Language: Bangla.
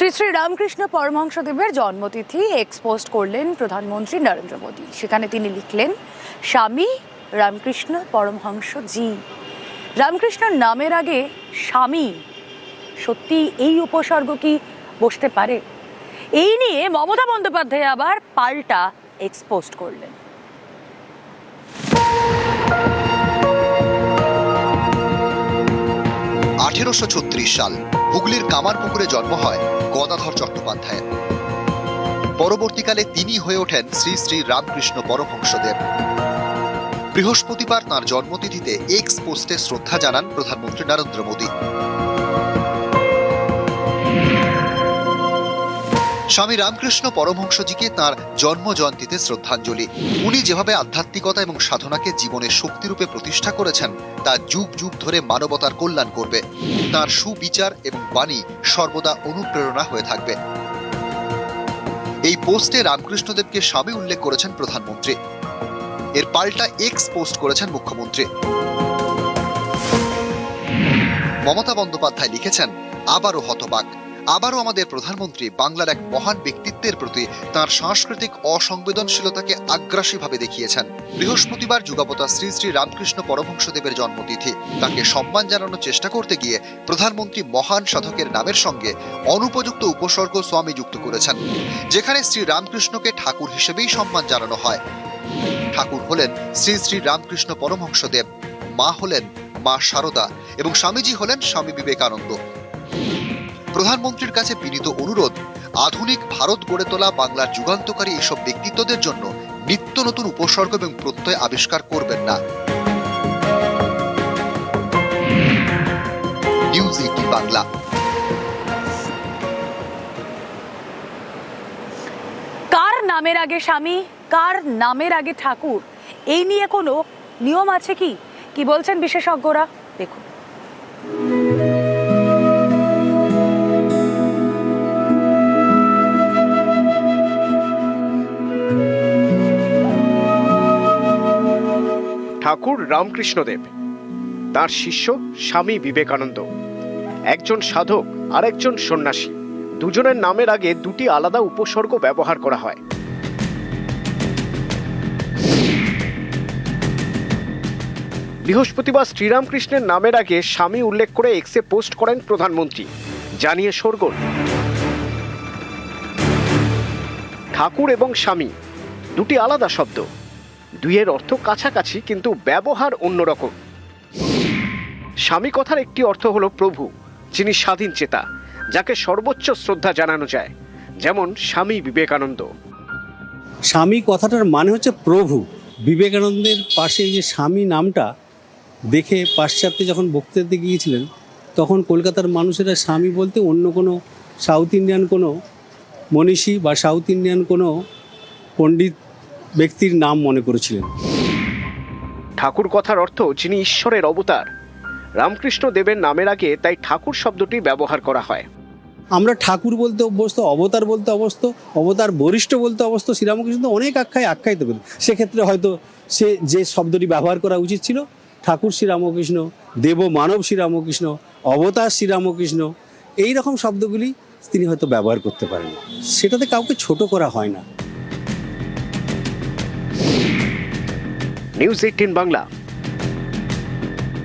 শ্রী শ্রী রামকৃষ্ণ পরমহংসদেবের জন্মতিথি এক্সপোস্ট করলেন প্রধানমন্ত্রী নরেন্দ্র মোদী। সেখানে তিনি লিখলেন, স্বামী রামকৃষ্ণ পরমহংস জি। রামকৃষ্ণর নামের আগে স্বামী। সত্যি এই উপসর্গ কি বসতে পারে? এই নিয়ে মমতা বন্দ্যোপাধ্যায় আবার পাল্টা এক্সপোস্ট করলেন। আঠেরোশো সাল হুগলির কামারপুকুরে জন্ম হয় গদাধর চট্টোপাধ্যায়ের পরবর্তীকালে তিনি হয়ে ওঠেন শ্রী শ্রী রামকৃষ্ণ পরমহংসদেব। বৃহস্পতিবার তাঁর জন্মতিথিতে এক্স পোস্টে শ্রদ্ধা জানান প্রধানমন্ত্রী নরেন্দ্র মোদী। স্বামী রামকৃষ্ণ পরমহংসজিকে তাঁর জন্ম জয়ন্তীতে শ্রদ্ধাঞ্জলি। উনি যেভাবে আধ্যাত্মিকতা এবং সাধনাকে জীবনের শক্তিরূপে প্রতিষ্ঠা করেছেন, তা যুগ যুগ ধরে মানবতার কল্যাণ করবে। তার সুবিচার এবং বাণী সর্বদা অনুপ্রেরণা হয়ে থাকবে। এই পোস্টে রামকৃষ্ণদেবকে স্বামী উল্লেখ করেছেন প্রধানমন্ত্রী। এর পাল্টা এক্স পোস্ট করেছেন মুখ্যমন্ত্রী। মমতা বন্দ্যোপাধ্যায় লিখেছেন, আবারও হতবাক। আবারও আমাদের প্রধানমন্ত্রী বাংলার এক মহান ব্যক্তিত্বের প্রতি তার সাংস্কৃতিক অসংবেদনশীলতাকে আগ্রাসীভাবে দেখিয়েছেন। বৃহস্পতিবার যুগাবতা শ্রী শ্রী রামকৃষ্ণ পরমহংসদেবের জন্মতিথি। তাকে সম্মান জানানোর চেষ্টা করতে গিয়ে প্রধানমন্ত্রী মহান সাধকের নামের সঙ্গে অনুপযুক্ত উপসর্গ স্বামী যুক্ত করেছেন, যেখানে শ্রী রামকৃষ্ণকে ঠাকুর হিসেবেই সম্মান জানানো হয়। ঠাকুর হলেন শ্রী শ্রী রামকৃষ্ণ পরমহংসদেব, মা হলেন মা শারদা এবং স্বামীজি হলেন স্বামী বিবেকানন্দ। প্রধানমন্ত্রীর কাছে বিনীত অনুরোধ, আধুনিক ভারত গড়ে তোলা বাংলার যুগান্তকারী এইসব ব্যক্তিত্বদের জন্য নিত্য নতুন উপসর্গ এবং প্রত্যয় আবিষ্কার করবেন না। বাংলা। কার নামের আগে স্বামী, কার নামের আগে ঠাকুর? এই নিয়ে কোনো নিয়ম আছে কি? কি বলছেন বিশেষজ্ঞরা? দেখুন। ঠাকুর রামকৃষ্ণদেব। তার শিষ্য স্বামী বিবেকানন্দ। একজন সাধক আর একজন সন্ন্যাসী। দুজনের নামের আগে দুটি আলাদা উপসর্গ ব্যবহার করা হয়। বৃহস্পতিবার শ্রীরামকৃষ্ণের নামের আগে স্বামী উল্লেখ করে এক্সে পোস্ট করেন প্রধানমন্ত্রী। জানিয়ে সরগোল ঠাকুর এবং স্বামী, দুটি আলাদা শব্দ। দুইয়ের অর্থ কাছাকাছি, কিন্তু ব্যবহার অন্যরকম। স্বামী কথার একটি অর্থ হলো প্রভু, যিনি স্বাধীন চেতা, যাকে সর্বোচ্চ শ্রদ্ধা জানানো যায়, যেমন স্বামী বিবেকানন্দ। স্বামী কথাটার মানে হচ্ছে প্রভু। বিবেকানন্দের পাশে যে স্বামী নামটা দেখে পাশ্চাত্যে যখন বক্তৃতা দিতে গিয়েছিলেন, তখন কলকাতার মানুষেরা স্বামী বলতে অন্য কোনো সাউথ ইন্ডিয়ান কোনো মনীষী বা সাউথ ইন্ডিয়ান কোনো পণ্ডিত ব্যক্তির নাম মনে করেছিলেন। ঠাকুর কথার অর্থ যিনি ঈশ্বরের অবতার। রামকৃষ্ণ দেবের নামের আগে তাই ঠাকুর শব্দটি ব্যবহার করা হয়। আমরা ঠাকুর বলতে অভ্যস্ত অবতার বলতে অবস্থ অবতার বরিষ্ঠ বলতে অবস্থ শ্রীরামকৃষ্ণ তো অনেক আখ্যায় আখ্যায়িত করেন সেক্ষেত্রে হয়তো সে যে শব্দটি ব্যবহার করা উচিত ছিল ঠাকুর শ্রীরামকৃষ্ণ দেব মানব শ্রীরামকৃষ্ণ অবতার শ্রীরামকৃষ্ণ এই রকম শব্দগুলি তিনি হয়তো ব্যবহার করতে পারেন। সেটাতে কাউকে ছোট করা হয় না। News eighteen Bangla